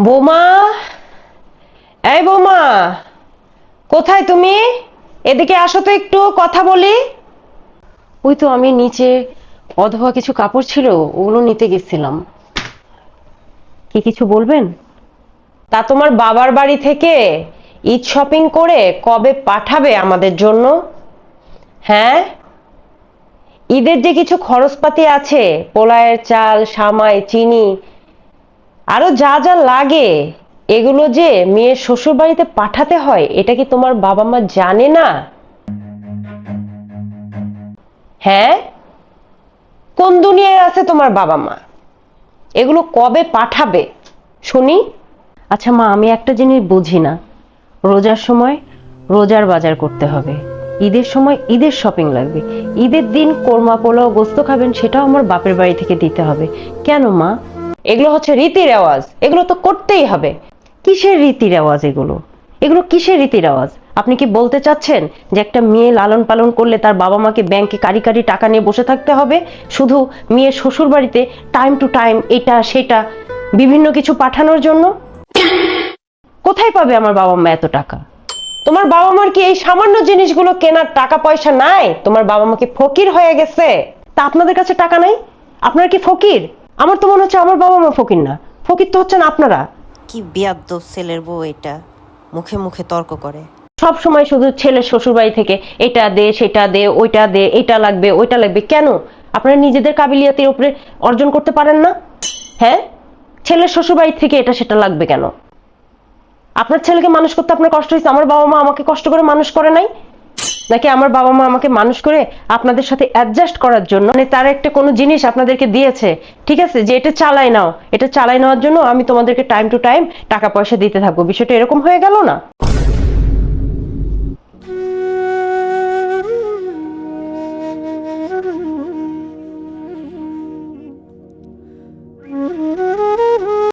বৌমা? এই বোমা, কোথায় তুমি? এদিকে আসো তো একটু, কথা বলি। ওই তো আমি নিচে অধবা কিছু কাপড় ছিল, ওগুলো নিতে গেছিলাম। কি কিছু বলবেন? তা তোমার বাবার বাড়ি থেকে ঈদ শপিং করে কবে পাঠাবে আমাদের জন্য? হ্যাঁ? ঈদের যে কিছু খরচপাতি আছে, পোলায়ের চাল, সামাই, চিনি আরও যা যা লাগে, এগুলো যে মেয়ের শ্বশুর বাড়িতে পাঠাতে হয়, এটা কি তোমার বাবা মা জানে না? হ্যাঁ? কোন দুনিয়ায় আছে তোমার বাবা মা? এগুলো কবে পাঠাবে? শুনি। আচ্ছা মা, আমি একটা জিনিস বুঝি না। রোজার সময় রোজার বাজার করতে হবে। ঈদের সময় ঈদের শপিং লাগবে। ঈদের দিন কোরমা পোলাও গোস্ত খাবেন, সেটাও আমার বাপের বাড়ি থেকে দিতে হবে। কেন মা? এগুলো হচ্ছে রীতি রেওয়াজ এগুলো তো করতেই হবে। কিসের রীতি রেওয়াজ এগুলো? এগুলো কিসের রীতি রেওয়াজ আপনি কি বলতে চাচ্ছেন যে একটা মেয়ে লালন পালন করলে তার বাবা মাকে ব্যাংকে কারি কারি টাকা নিয়ে বসে থাকতে হবে? শুধু মেয়ের শ্বশুর বাড়িতে টাইম টু টাইম এটা, সেটা, বিভিন্ন কিছু পাঠানোর জন্য? কোথায় পাবে আমার বাবা মা এত টাকা? তোমার বাবা মার কি এই সামান্য জিনিসগুলো কেনার টাকা পয়সা নাই? তোমার বাবা মা কি ফকির হয়ে গেছে? তা আপনাদের কাছে টাকা নাই? আপনার কি ফকির? আমার তো মনে হচ্ছে আমার বাবা মা ফকির না। ফকির তো হচ্ছেন আপনারা। কি বিয়াদ্দ ছেলের বউ এটা। মুখে মুখে তর্ক করে। সব সময় শুধু ছেলে শ্বশুর বাড়ি থেকে এটা দে সেটা দে ওইটা দে এটা লাগবে ওইটা লাগবে। কেন? আপনারা নিজেদের কাবিলিয়াতের উপরে অর্জন করতে পারেন না? হ্যাঁ? ছেলের শ্বশুর বাড়ি থেকে এটা সেটা লাগবে কেন? আপনার ছেলেকে মানুষ করতে আপনার কষ্ট হয়েছে আমার বাবা মা আমাকে কষ্ট করে মানুষ করে নাই? নাকি আমার বাবা মা আমাকে মানুষ করে আপনাদের সাথে অ্যাডজাস্ট করার জন্য? মানে তার একটা কোনো জিনিস আপনাদেরকে দিয়েছে, ঠিক আছে? যে এটা চালাই নাও। এটা চালাই নেওয়ার জন্য আমি তোমাদেরকে টাইম টু টাইম টাকা পয়সা দিতে থাকব। বিষয়টা এরকম হয়ে গেল না?